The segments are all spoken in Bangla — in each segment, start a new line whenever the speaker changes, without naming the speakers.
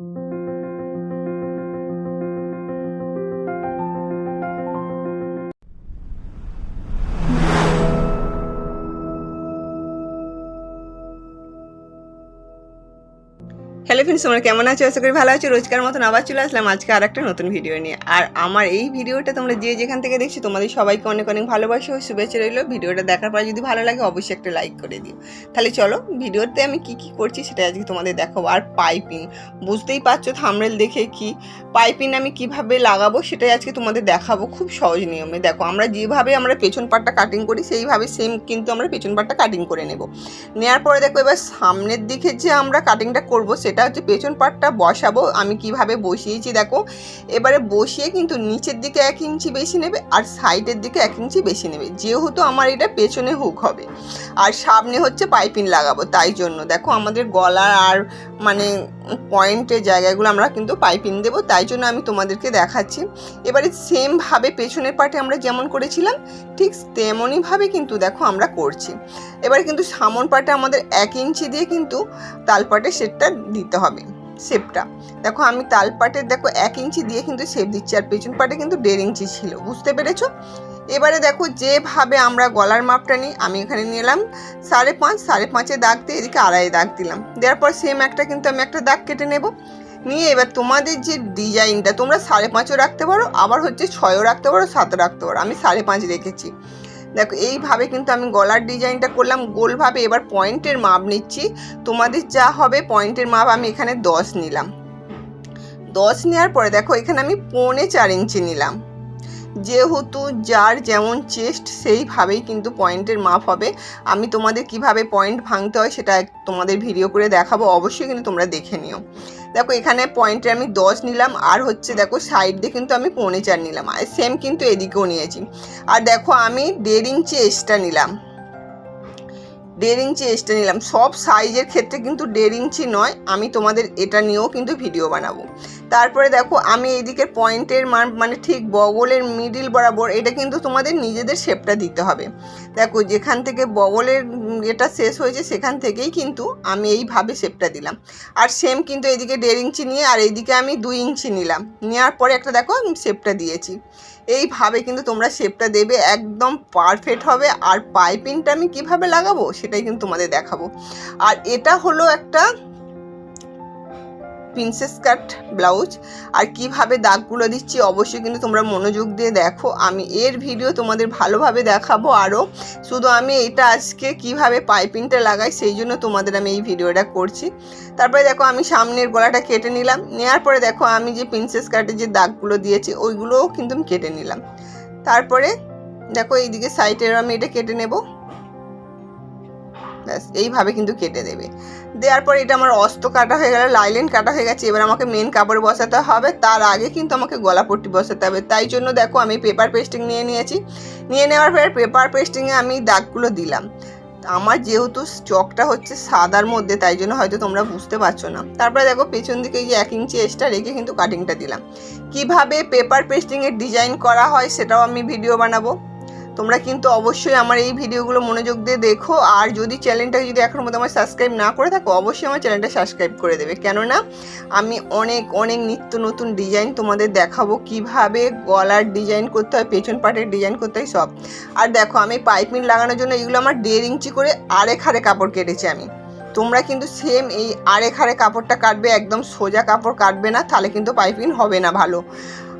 thank you ফ্রেন্ডস তোমরা কেমন আছো? আশা করি ভালো আছো। রোজকার মতন আবার চলে আসলাম আজকে আর একটা নতুন ভিডিও নিয়ে। আর আমার এই ভিডিওটা তোমরা যে যেখান থেকে দেখছ, তোমাদের সবাইকে অনেক অনেক ভালোবাসা ও শুভেচ্ছা রইল। ভিডিওটা দেখার পর যদি ভালো লাগে, অবশ্যই একটা লাইক করে দিও। তাহলে চলো ভিডিওতে আমি কি কি করছি সেটা আজকে তোমাদের দেখাবো। আর পাইপিং বুঝতেই পারছ থামরেল দেখে কি? পাইপিং আমি কীভাবে লাগাবো সেটাই আজকে তোমাদের দেখাবো খুব সহজ নিয়মে। দেখো, আমরা যেভাবে আমরা পেছন পাটটা কাটিং করি, সেইভাবে সেম কিন্তু আমরা পেছন পাটটা কাটিং করে নেব। নেওয়ার পরে দেখো, এবার সামনের দিকে যে আমরা কাটিংটা করব, সেটা হচ্ছে পেছন পাটটা বসাবো, আমি কীভাবে বসিয়েছি দেখো। এবারে বসিয়ে কিন্তু নিচের দিকে এক ইঞ্চি বেশি নেবে আর সাইডের দিকে এক ইঞ্চি বেশি নেবে। যেহেতু আমার এটা পেছনে হুক হবে। আর সামনে হচ্ছে পাইপিং লাগাবো, তাই জন্য। দেখো আমাদের গলার আর মানে পয়েন্টের জায়গাগুলো আমরা কিন্তু পাইপিং দেবো, তাই জন্য আমি তোমাদেরকে দেখাচ্ছি। এবারে সেমভাবে পেছনের পাটে আমরা যেমন করেছিলাম, ঠিক তেমনইভাবে কিন্তু দেখো আমরা করছি। এবারে কিন্তু সামন পাটে আমাদের এক ইঞ্চি দিয়ে কিন্তু তালপাটে সেটটা দিতে হবে শেপটা দেখো আমি তালপাটের দেখো এক ইঞ্চি দিয়ে কিন্তু শেপ দিচ্ছি, আর পেছন পাটে কিন্তু দেড় ইঞ্চি ছিল, বুঝতে পেরেছ? এবারে দেখো যেভাবে আমরা গলার মাপটা নিই, আমি এখানে নিলাম। সাড়ে পাঁচ, সাড়ে পাঁচে দাগ দিয়ে এদিকে আড়াই দাগ দিলাম। দেওয়ার পর সেম একটা কিন্তু আমি একটা দাগ কেটে নেব। নিয়ে এবার তোমাদের যে ডিজাইনটা, তোমরা সাড়ে পাঁচও রাখতে পারো, আবার হচ্ছে ছয়ও রাখতে পারো, সাতও রাখতে পারো। আমি সাড়ে পাঁচ রেখেছি। দেখো এইভাবে কিন্তু আমি গলার ডিজাইনটা করলাম, গোলভাবে এবার পয়েন্টের মাপ নিচ্ছি। তোমাদের যা হবে পয়েন্টের মাপ আমি এখানে দশ নিলাম। দশ নেওয়ার পরে দেখো এখানে আমি পৌনে চার ইঞ্চি নিলাম। যেহেতু যার যেমন চেস্ট, সেইভাবেই কিন্তু পয়েন্টের মাপ হবে। আমি তোমাদের কীভাবে পয়েন্ট ভাঙতে হয় সেটা তোমাদের ভিডিও করে দেখাবো। অবশ্যই কিন্তু তোমরা দেখে নিও। দেখো, এখানে পয়েন্টে আমি দশ নিলাম। আর হচ্ছে দেখো সাইড দিয়ে কিন্তু আমি পৌনে চার নিলাম। আর সেম কিন্তু এদিকেও নিয়েছি। আর দেখো, আমি দেড় ইঞ্চি এক্সট্রা নিলাম। দেড় ইঞ্চি এক্সট্রা নিলাম। সব সাইজের ক্ষেত্রে কিন্তু ইঞ্চি নয়, আমি তোমাদের এটা নিয়েও কিন্তু ভিডিও বানাবো। তারপরে দেখো, আমি এইদিকের পয়েন্টের মান ঠিক বগলের মিডিল বরাবর, এটা কিন্তু তোমাদের নিজেদের শেপটা দিতে হবে। দেখো, যেখান থেকে বগলের এটা শেষ হয়েছে, সেখান থেকেই কিন্তু আমি এইভাবে শেপটা দিলাম। আর সেম কিন্তু এদিকে দেড় ইঞ্চি নিয়ে, আর এইদিকে আমি দুই ইঞ্চি নিলাম। নেওয়ার পরে একটা দেখো, আমি শেপটা দিয়েছি। এইভাবে কিন্তু তোমরা শেপটা দেবে, একদম পারফেক্ট হবে। আর পাইপিংটা আমি কীভাবে লাগাবো, সেটাই কিন্তু তোমাদের দেখাবো। আর এটা হলো একটা প্রিন্সেস কাট ব্লাউজ আর কীভাবে দাগগুলো দিচ্ছি অবশ্যই কিন্তু তোমরা মনোযোগ দিয়ে দেখো। আমি এর ভিডিও তোমাদের ভালোভাবে দেখাবো আরও শুধু আমি এটা আজকে কীভাবে পাইপিংটা লাগাই সেই জন্য তোমাদের আমি এই ভিডিওটা করছি। তারপরে দেখো আমি সামনের গলাটা কেটে নিলাম। নেওয়ার পরে দেখো আমি যে প্রিন্সেস কাটে যে দাগগুলো দিয়েছি, ওইগুলোও কিন্তু আমি কেটে নিলাম। তারপরে দেখো এইদিকে সাইডের আমি এটা কেটে নেব। ব্যাস, এইভাবে কিন্তু কেটে দেবে। দেওয়ার পর এটা আমার অস্ত কাটা হয়ে গেল, লাইলেন কাটা হয়ে গেছে। এবার আমাকে মেন কাপড় বসাতে হবে। তার আগে কিন্তু আমাকে গলা পট্টি বসাতে হবে। তাই জন্য দেখো আমি পেপার পেস্টিং নিয়ে নিয়েছি। নিয়ে নেওয়ার পর পেপার পেস্টিংয়ে আমি দাগগুলো দিলাম। আমার যেহেতু চকটা হচ্ছে সাদার মধ্যে, তাই জন্য হয়তো তোমরা বুঝতে পারছ না। তারপরে দেখো পেছন দিকে এই যে এক ইঞ্চি এক্সট্রা রেখে কিন্তু কাটিংটা দিলাম। কীভাবে পেপার পেস্টিংয়ের ডিজাইন করা হয় সেটাও আমি ভিডিও বানাবো। তোমরা কিন্তু অবশ্যই আমার এই ভিডিওগুলো মনোযোগ দিয়ে দেখো। আর যদি চ্যানেলটাকে যদি এখনও মতো আমার সাবস্ক্রাইব না করে থাকো, অবশ্যই আমার চ্যানেলটা সাবস্ক্রাইব করে দেবে। কেননা, আমি অনেক অনেক নিত্য নতুন ডিজাইন তোমাদের দেখাবো। কীভাবে গলার ডিজাইন করতে হয়, পেছন পাটের ডিজাইন করতে হয়, সব। আর দেখো, আমি পাইপিং লাগানোর জন্য এগুলো আমার দেড় ইঞ্চি করে আরেক হারে কাপড় কেটেছি আমি। তোমরা কিন্তু সেম এই আরেক হারে কাপড়টা কাটবে, একদম সোজা কাপড় কাটবে না, তাহলে কিন্তু পাইপিং হবে না ভালো।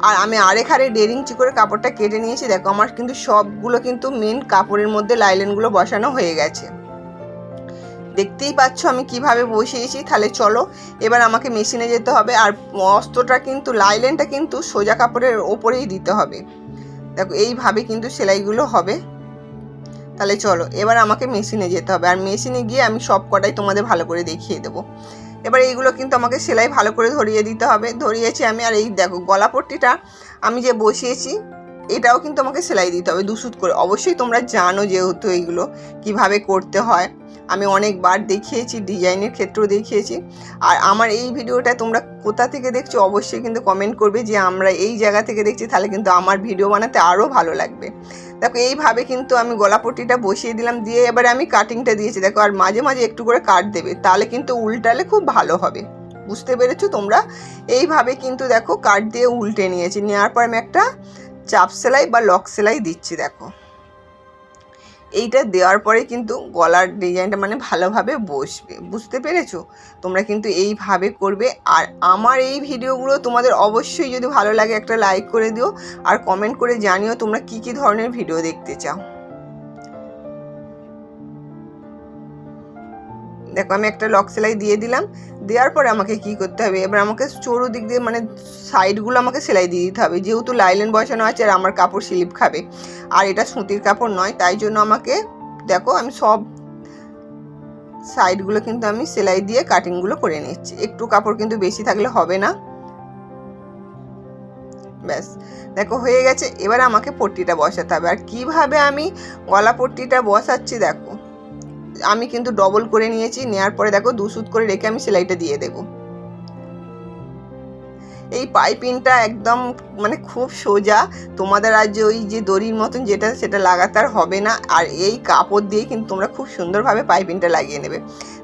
আর আমি আরেক হারে দেড় ইঞ্চি করে কাপড়টা কেটে নিয়েছি, দেখো আমার কিন্তু সবগুলো কিন্তু মেন কাপড়ের মধ্যে লাইলেনগুলো বসানো হয়ে গেছে। দেখতেই পাচ্ছ আমি কীভাবে বসিয়েছি, তাহলে চলো এবার আমাকে মেশিনে যেতে হবে, আর অস্ত্রটা কিন্তু লাইলেনটা কিন্তু সোজা কাপড়ের ওপরেই দিতে হবে। দেখো এইভাবে কিন্তু সেলাইগুলো হবে। তাহলে চলো, এবার আমাকে মেশিনে যেতে হবে। আর মেশিনে গিয়ে আমি সব কটাই তোমাদের ভালো করে দেখিয়ে দেবো। এবার এইগুলো কিন্তু আমাকে সেলাই ভালো করে ধরিয়ে দিতে হবে। ধরিয়েছি আমি, আর এই দেখো গলা পট্টিটা আমি যে বসিয়েছি, এটাও কিন্তু আমাকে সেলাই দিতে হবে দুসুত করে। অবশ্যই তোমরা জানো যেহেতু এইগুলো কীভাবে করতে হয়। আমি অনেকবার দেখিয়েছি, ডিজাইনের ক্ষেত্রেও দেখিয়েছি। আর আমার এই ভিডিওটা তোমরা কোথা থেকে দেখছ অবশ্যই কিন্তু কমেন্ট করবে যে আমরা এই জায়গা থেকে দেখছি, তাহলে কিন্তু আমার ভিডিও বানাতে আরও ভালো লাগবে। দেখো, এইভাবে কিন্তু আমি গলাপটিটা বসিয়ে দিলাম, দিয়ে এবারে আমি কাটিংটা দিয়েছি। দেখো, আর মাঝে মাঝে একটু করে কাট দেবে, তাহলে কিন্তু উল্টালে খুব ভালো হবে। বুঝতে পেরেছ তোমরা? এইভাবে কিন্তু দেখো কাট দিয়ে উল্টে নিয়েছি। নেওয়ার পর আমি একটা চাপ সেলাই বা লক সেলাই দিচ্ছি, দেখো। এইটা দেওয়ার পরে কিন্তু গলার ডিজাইনটা মানে ভালোভাবে বসবে। বুঝতে পেরেছ? তোমরা কিন্তু এইভাবে করবে। আর আমার এই ভিডিওগুলো তোমাদের অবশ্যই যদি ভালো লাগে একটা লাইক করে দিও। আর কমেন্ট করে জানিও তোমরা কি কি ধরনের ভিডিও দেখতে চাও। দেখো, আমি একটা লক সেলাই দিয়ে দিলাম। দেওয়ার পরে আমাকে কি করতে হবে? এবার আমাকে চোরো দিক দিয়ে মানে সাইডগুলো আমাকে সেলাই দিয়ে দিতে হবে। যেহেতু লাইলেন বসানো আছে আর আমার কাপড় স্লিপ খাবে। আর এটা সুতির কাপড় নয়, তাই জন্য আমাকে, দেখো, আমি সব সাইডগুলো কিন্তু আমি সেলাই দিয়ে কাটিংগুলো করে নিচ্ছি। একটু কাপড় কিন্তু বেশি থাকলে হবে না। ব্যাস, দেখো, হয়ে গেছে। এবার আমাকে পট্টিটা বসাতে হবে। আর কীভাবে আমি গলা পট্টিটা বসাচ্ছি, দেখো। আমি কিন্তু ডবল করে নিয়েছি নেওয়ার পরে দেখো দু সুত করে রেখে আমি সেলাইটা দিয়ে দেব। এই পাইপিংটা একদম মানে খুব সোজা। তোমাদের আর যে ওই যে দড়ির মতন যেটা, সেটা লাগাতার হবে না। আর এই কাপড় দিয়ে কিন্তু তোমরা খুব সুন্দরভাবে পাইপিংটা লাগিয়ে নেবে।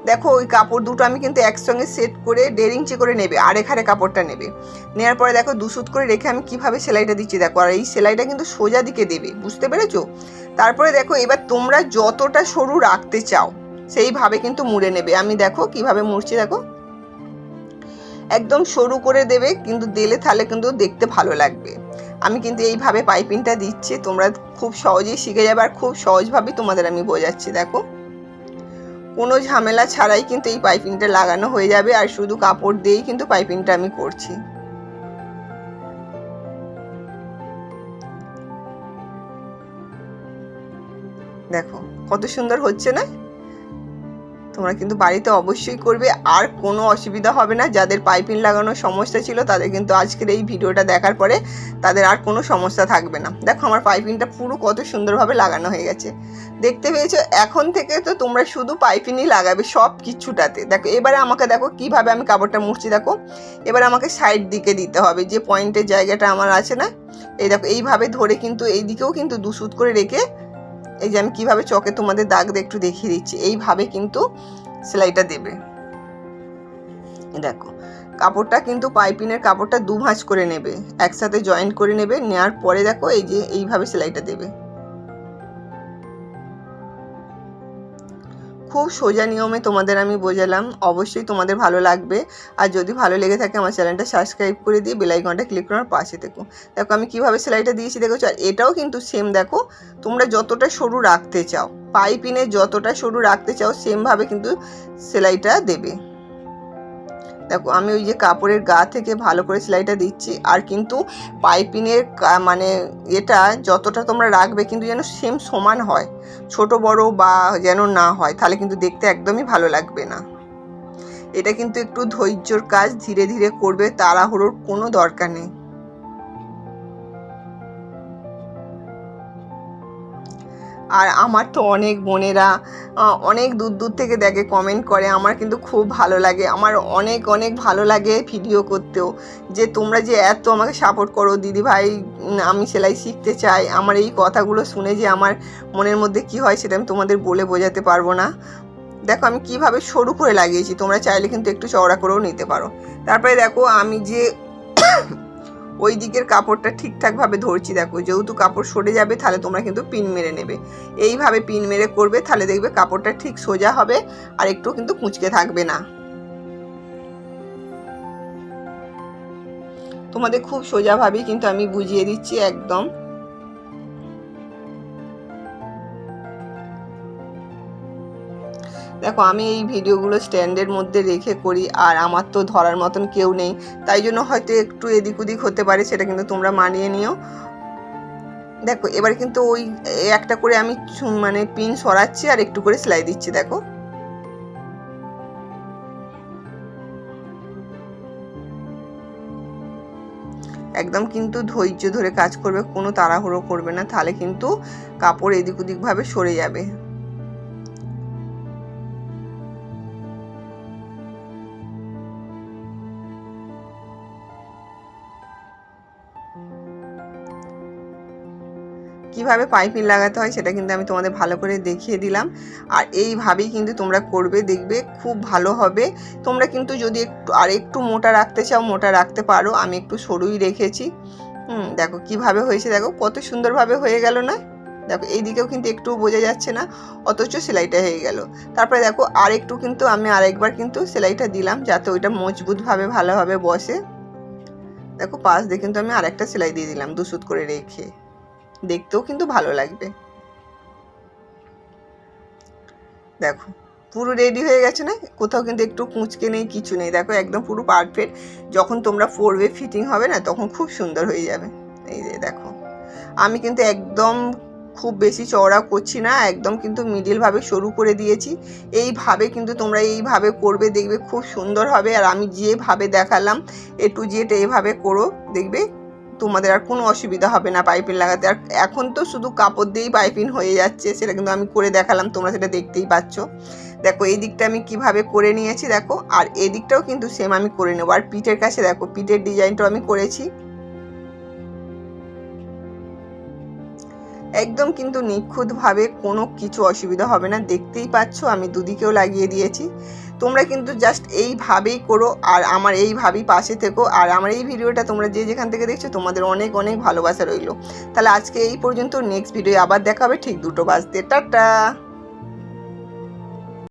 দেখো, ওই কাপড় দুটো আমি কিন্তু একসঙ্গে সেট করে দেড় ইঞ্চি করে নেবে, আর এখানে কাপড়টা নেবে। নেওয়ার পরে দেখো, দু সুত করে রেখে আমি কীভাবে সেলাইটা দিচ্ছি দেখো। আর এই সেলাইটা কিন্তু সোজা দিকে দেবে, বুঝতে পেরেছ? তারপরে দেখো, এবার তোমরা যতটা সরু রাখতে চাও, সেইভাবে কিন্তু মুড়ে নেবে। আমি দেখো কীভাবে মুড়ছি, দেখো। একদম সরু করে দেবে, কিন্তু দিলে তাহলে কিন্তু দেখতে ভালো লাগবে। আমি কিন্তু এইভাবে পাইপিংটা দিচ্ছি, তোমরা খুব সহজেই শিখে যাবে আর খুব সহজভাবেই তোমাদের আমি বোঝাচ্ছি, দেখো। কোনো ঝামেলা ছাড়াই কিন্তু এই পাইপিংটা লাগানো হয়ে যাবে, আর শুধু কাপড় দিয়েই কিন্তু পাইপিংটা আমি করছি। দেখো, কত সুন্দর হচ্ছে না? তোমরা কিন্তু বাড়িতে অবশ্যই করবে। আর কোনো অসুবিধা হবে না। যাদের পাইপিং লাগানোর সমস্যা ছিল, তাদের কিন্তু আজকের এই ভিডিওটা দেখার পরে তাদের আর কোনো সমস্যা থাকবে না। দেখো আমার পাইপিংটা পুরো কত সুন্দরভাবে লাগানো হয়ে গেছে। দেখতে পেয়েছ? এখন থেকে তো তোমরা শুধু পাইপিংই লাগাবে সব কিছুটাতে। দেখো, এবারে আমাকে দেখো কীভাবে আমি কাপড়টা মুড়ছি, দেখো। এবার আমাকে সাইড দিকে দিতে হবে। যে পয়েন্টের জায়গাটা আমার আছে না, এই দেখো, এইভাবে ধরে কিন্তু এই দিকেও কিন্তু দুসুত করে রেখে এই যে আমি কীভাবে চকে তোমাদের দাগ দিয়ে একটু দেখিয়ে দিচ্ছি, এইভাবে কিন্তু সেলাইটা দেবে। দেখো, কাপড়টা কিন্তু পাইপিনের কাপড়টা দু ভাঁজ করে নেবে, একসাথে জয়েন্ট করে নেবে নেওয়ার পরে দেখো এই যে এইভাবে সেলাইটা দেবে। খুব সোজা নিয়মে তোমাদের আমি বোঝালাম। অবশ্যই তোমাদের ভালো লাগবে। আর যদি ভালো লেগে থাকে, আমার চ্যানেলটা সাবস্ক্রাইব করে দিয়ে বেলাইকনটা ক্লিক করার পাশে দেখো দেখো, আমি কীভাবে সেলাইটা দিয়েছি দেখো আর এটাও কিন্তু সেম দেখো, তোমরা যতটা সরু রাখতে চাও, পাইপিনে যতটা সরু রাখতে চাও সেমভাবে কিন্তু সেলাইটা দেবে। দেখো, আমি ওই যে কাপড়ের গা থেকে ভালো করে সেলাইটা দিচ্ছি। আর কিন্তু পাইপিনের মানে এটা যতটা তোমরা রাখবে কিন্তু যেন সেম সমান হয়। ছোট, বড় বা যেন না হয়, তাহলে কিন্তু দেখতে একদমই ভালো লাগবে না। এটা কিন্তু একটু ধৈর্যর কাজ ধীরে ধীরে করবে, তাড়াহুড়োর কোনো দরকার নেই। আর আমার তো অনেক বোনেরা অনেক দূর দূর থেকে দেখে কমেন্ট করে, আমার কিন্তু খুব ভালো লাগে। আমার অনেক অনেক ভালো লাগে ভিডিও করতেও। যে তোমরা যে এত আমাকে সাপোর্ট করো, দিদি ভাই আমি সেলাই শিখতে চাই। আমার এই কথাগুলো শুনে যে আমার মনের মধ্যে কি হয় সেটা আমি তোমাদের বলে বোঝাতে পারব না। দেখো আমি কীভাবে সরু করে লাগিয়েছি, তোমরা চাইলে কিন্তু একটু চওড়া করেও নিতে পারো। তারপরে দেখো আমি যে ওই দিকের কাপড়টা ঠিকঠাকভাবে ধরছি, দেখো। যেহেতু কাপড় সরে যাবে, তাহলে তোমরা কিন্তু পিন মেরে নেবে। এইভাবে পিন মেরে করবে, তাহলে দেখবে কাপড়টা ঠিক সোজা হবে আর একটু কিন্তু কুঁচকে থাকবে না। তোমাদের খুব সোজাভাবেই কিন্তু আমি বুঝিয়ে দিচ্ছি একদম। দেখো, আমি এই ভিডিওগুলো স্ট্যান্ডের মধ্যে রেখে করি, আর আমার তো ধরার মতন কেউ নেই। তাই জন্য হয়তো একটু এদিক ওদিক হতে পারে, সেটা কিন্তু তোমরা মানিয়ে নিও। দেখো, এবার কিন্তু ওই একটা করে আমি মানে পিন সরাচ্ছি, আর একটু করে সেলাই দিচ্ছি, দেখো। একদম কিন্তু ধৈর্য ধরে কাজ করবে, কোনো তাড়াহুড়ো করবে না, তাহলে কিন্তু কাপড় এদিক ওদিকভাবে সরে যাবে। কীভাবে পাইপিং লাগাতে হয় সেটা কিন্তু আমি তোমাদের ভালো করে দেখিয়ে দিলাম। আর এইভাবেই কিন্তু তোমরা করবে, দেখবে খুব ভালো হবে। তোমরা কিন্তু যদি একটু, আর একটু মোটা রাখতে চাও, মোটা রাখতে পারো। আমি একটু সরুই রেখেছি। হুম, দেখো কীভাবে হয়েছে, দেখো কত সুন্দরভাবে হয়ে গেল না? দেখো এই দিকেও কিন্তু একটু বোঝা যাচ্ছে না, অথচ সেলাইটা হয়ে গেল। তারপরে দেখো আর একটু কিন্তু আমি আরেকবার কিন্তু সেলাইটা দিলাম, যাতে ওইটা মজবুতভাবে ভালোভাবে বসে। দেখো পাশ দিয়ে কিন্তু আমি আরেকটা সেলাই দিয়ে দিলাম, দুসুত করে রেখে। দেখতেও কিন্তু ভালো লাগবে। দেখো, পুরো রেডি হয়ে গেছে না? কোথাও কিন্তু একটু কুঁচকে নেই, কিছু নেই। দেখো, একদম পুরো পারফেক্ট যখন তোমরা পরবে ফিটিং হবে না, তখন খুব সুন্দর হয়ে যাবে। এই যে দেখো, আমি কিন্তু একদম খুব বেশি চওড়া করছি না, একদম কিন্তু মিডিলভাবে সরু করে দিয়েছি। এইভাবে কিন্তু তোমরা এইভাবে করবে, দেখবে খুব সুন্দর হবে। আর আমি যেভাবে দেখালাম এ টু জেড এইভাবে করো, দেখবে তোমাদের আর কোনো অসুবিধা হবে না পাইপিং লাগাতে। আর এখন তো শুধু কাপড় দিয়েই পাইপিং হয়ে যাচ্ছে, সেটা কিন্তু আমি করে দেখালাম, তোমরা সেটা দেখতেই পাচ্ছ। দেখো, এই দিকটা আমি কীভাবে করে নিয়েছি, দেখো, আর এদিকটাও দিকটাও কিন্তু সেম আমি করে নেব। আর পিঠের কাছে দেখো, পিঠের ডিজাইনটাও আমি করেছি। একদম কিন্তু নিখুঁতভাবে কোনো কিছু অসুবিধা হবে না। দেখতেই পাচ্ছ, আমি দুদিকেও লাগিয়ে দিয়েছি। তোমরা কিন্তু জাস্ট এইভাবেই করো আর আমার এইভাবেই পাশে থেকো। আর আমার এই ভিডিওটা তোমরা যে যেখান থেকে দেখছ, তোমাদের অনেক অনেক ভালোবাসা রইল। তাহলে আজকে এই পর্যন্ত নেক্সট ভিডিও আবার দেখাবে। ঠিক দুটো বাজতে। টাটা!